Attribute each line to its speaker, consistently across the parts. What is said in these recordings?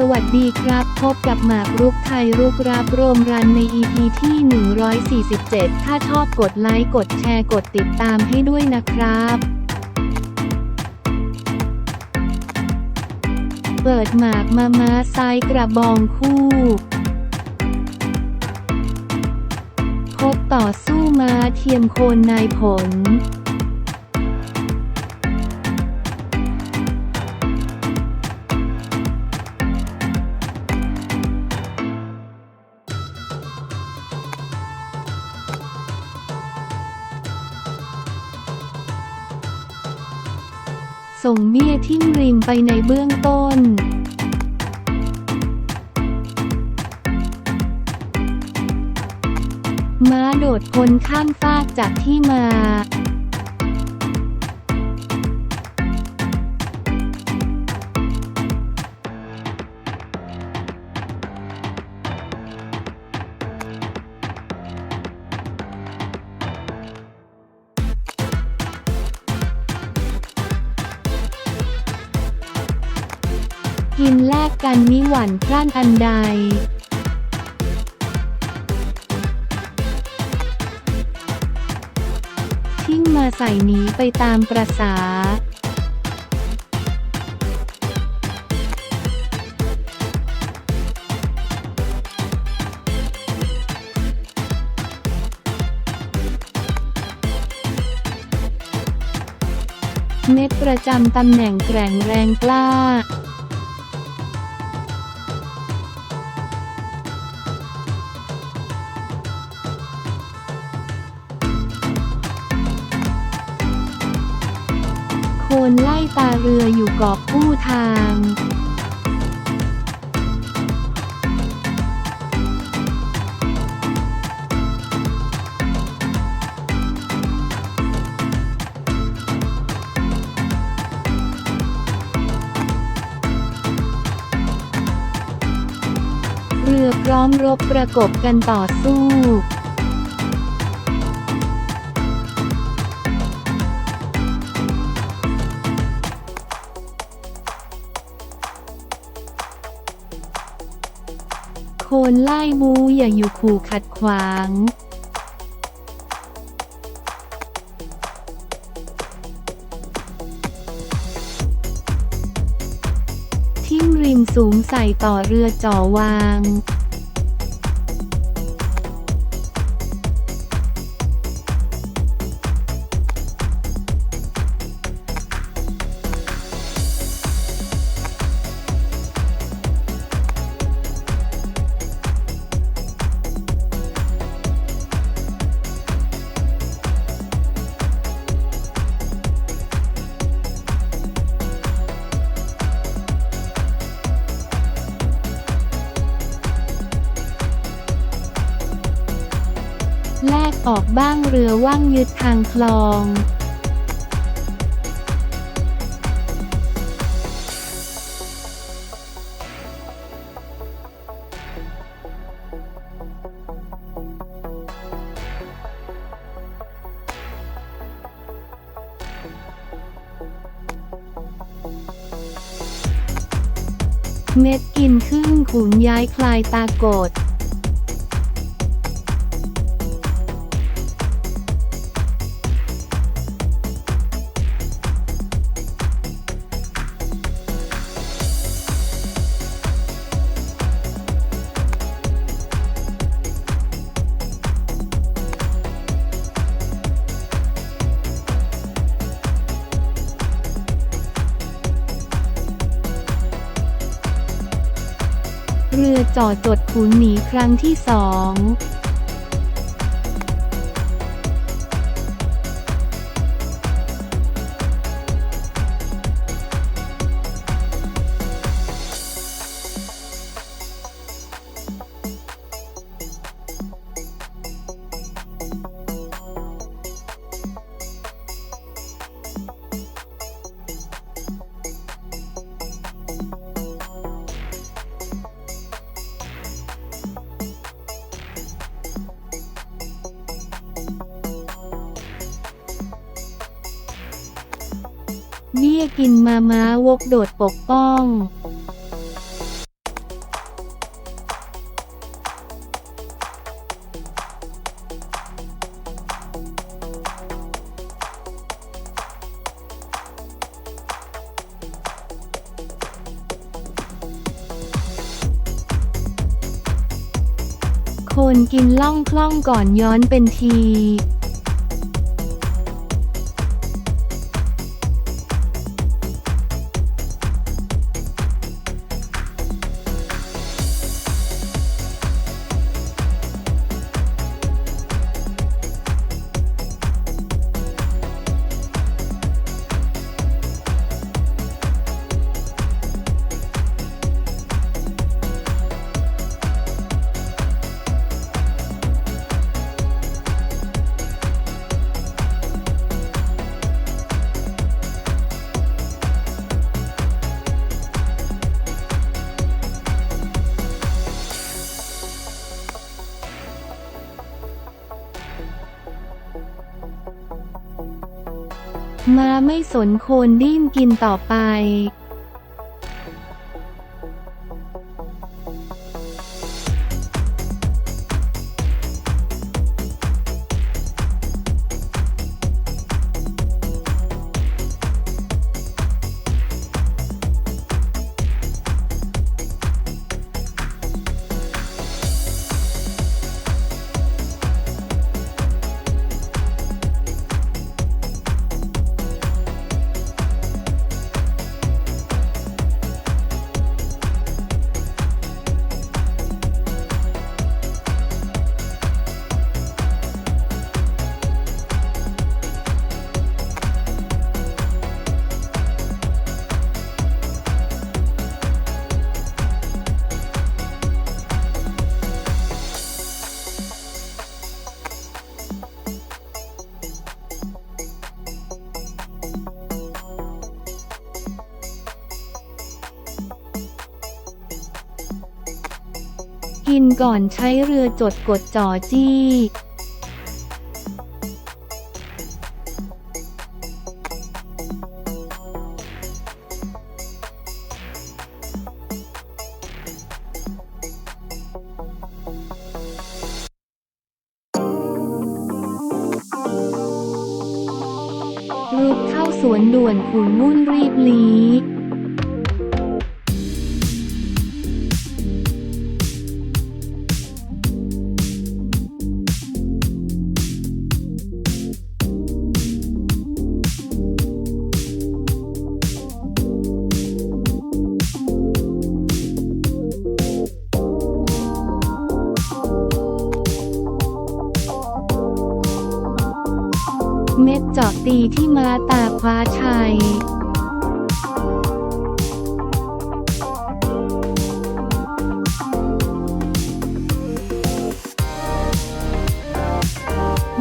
Speaker 1: สวัสดีครับ พบกับหมากรุกไทยรุกราบรวมรันใน EP ที่ 147 ถ้าชอบกดไลค์กดแชร์กดติดตามให้ด้วยนะครับเปิดหมากมามาซ้ายกระบองคู่พบต่อสู้มาเทียมโคนนายผล ส่งเมียทิ้งริมไปในเบื้องต้นม้าโดดคนข้ามฟากจากที่มา พิมแลกกันมิหวันพร่นอันใดทิ้งมาใส่นี้ไปตามประสาเม็ดประจำตำแหน่งแกร่งแรงกล้า ตาเรืออยู่กอบกู้ทางเรือพร้อมรบประกบกันต่อสู้ โคนไล่มูอย่าอยู่ขู่ขัดขวางทิ้งริมสูงใส่ต่อเรือจ่อวาง ออกบ้างเรือว่างยึดทางคลองเม็ดกินครึ่งขุนย้ายคลายตากด จ่อจดขุนหนีครั้งที่สอง เบี้ยกินมาม้าวกโดดปกป้องคนกินล่องคล่องก่อนย้อนเป็นที มาไม่สนโคนดิ้นกินต่อไป กินก่อนใช้เรือจดกดจ่อจี้รุดเข้าสวนด่วนขุนมุ่นรีบลี้ ตีที่มาตาคว้าชัย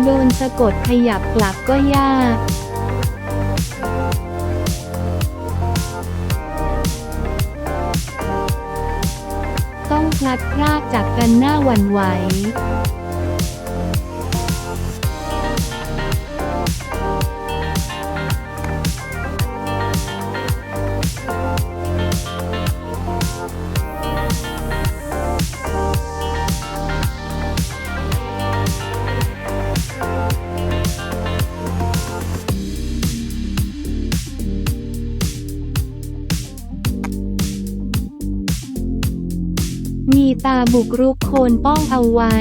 Speaker 1: โดนสะกดขยับกลับก็ยาก ต้องพลัดพรากจากกันหน้าหวั่นไหว มีตาบุกรุกโคนป้องเอาไว้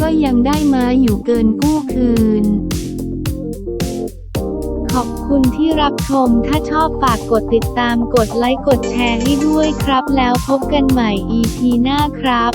Speaker 1: ก็ยังได้มาอยู่เกินกู้คืน ขอบคุณที่รับชม ถ้าชอบฝากกดติดตามกดไลค์กดแชร์ให้ด้วยครับ แล้วพบกันใหม่ EP หน้าครับ